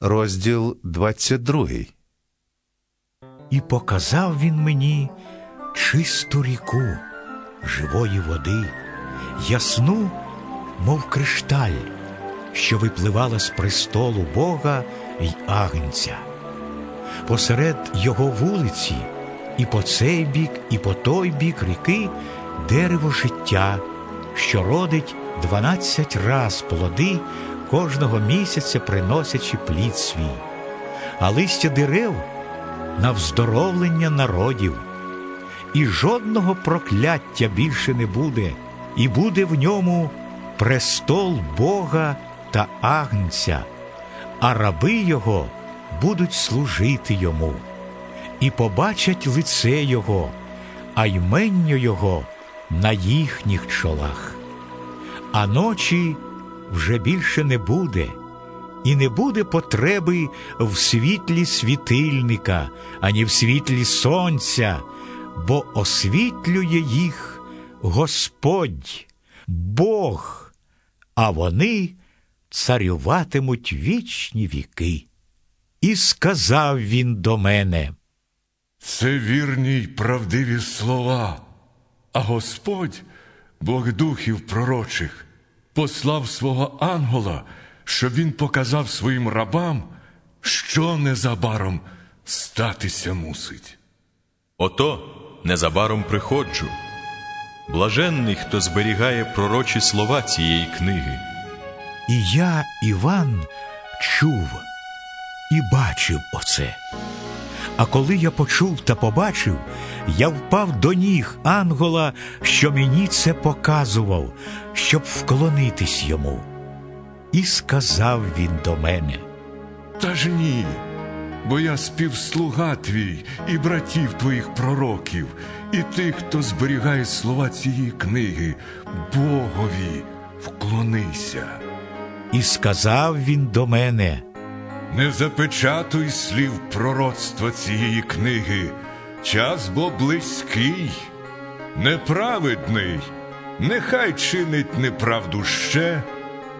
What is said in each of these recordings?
розділ 22. І показав він мені чисту ріку живої води, ясну, мов кришталь, що випливала з престолу Бога й Агнця. Посеред його вулиці, і по цей бік, і по той бік ріки дерево життя, що родить дванадцять раз плоди, кожного місяця приносячи плід свій, а листя дерев на вздоровлення народів, і жодного прокляття більше не буде, і буде в ньому престол Бога та Агнця, а раби його будуть служити йому, і побачать лице Його, а ймення Його на їхніх чолах. А ночі вже більше не буде, і не буде потреби в світлі світильника, ані в світлі сонця, бо освітлює їх Господь, Бог, а вони царюватимуть вічні віки. І сказав він до мене. Це вірні й правдиві слова, а Господь, Бог духів пророчих, послав свого ангела, щоб він показав своїм рабам, що незабаром статися мусить. Ото незабаром приходжу. Блаженний, хто зберігає пророчі слова цієї книги. І я, Іван, чув і бачив оце. А коли я почув та побачив, я впав до ніг ангела, що мені це показував, щоб вклонитись йому. І сказав він до мене. Та ж ні, бо я співслуга твій і братів твоїх пророків, і тих, хто зберігає слова цієї книги, Богові вклонися. І сказав він до мене. Не запечатуй слів пророцтва цієї книги, час бо близький, неправедний, нехай чинить неправду ще,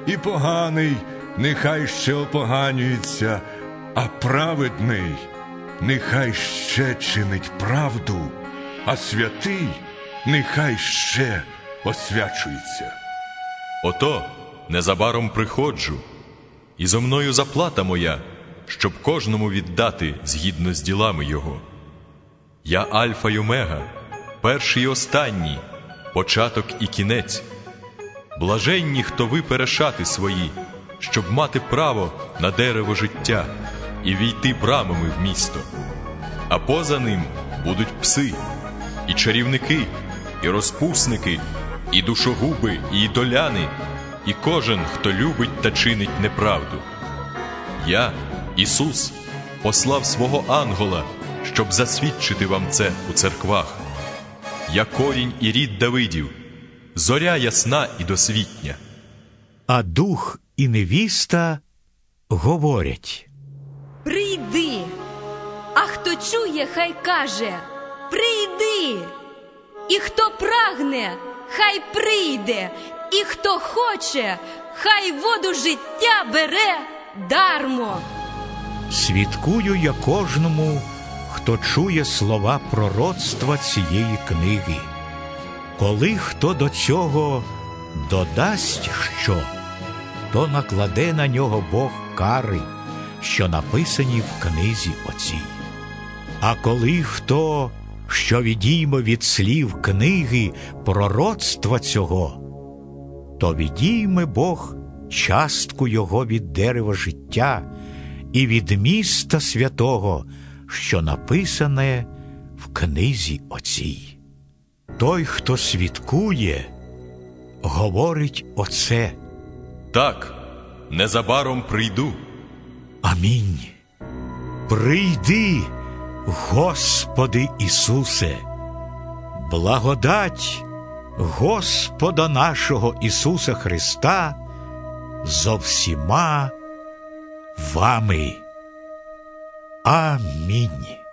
і поганий, нехай ще опоганюється, а праведний, нехай ще чинить правду, а святий, нехай ще освячується. Ото незабаром приходжу, і зо мною заплата моя, щоб кожному віддати згідно з ділами його. Я Альфа й Омега, перший і останній, початок і кінець. Блаженні, хто ви перешати свої, щоб мати право на дерево життя і війти брамами в місто. А поза ним будуть пси, і чарівники, і розпусники, і душогуби, і ідоляни, і кожен, хто любить та чинить неправду. Я, Ісус, послав свого ангела, щоб засвідчити вам це у церквах. Я корінь і рід Давидів, зоря ясна і досвітня. А дух і невіста говорять. Прийди. А хто чує, хай каже Прийди. І хто прагне, хай прийде, і хто хоче, хай воду життя бере дармо. Свідкую я кожному, хто чує слова пророцтва цієї книги. Коли хто до цього додасть що, то накладе на нього Бог кари, що написані в книзі оцій. А коли хто, що відійме від слів книги пророцтва цього, то відійме Бог частку його від дерева життя і від міста святого, що написане в книзі оцій. Той, хто свідкує, говорить оце. Так, незабаром прийду. Амінь. Прийди, Господи Ісусе, благодать Господа нашого Ісуса Христа зо всіма вами. Амінь.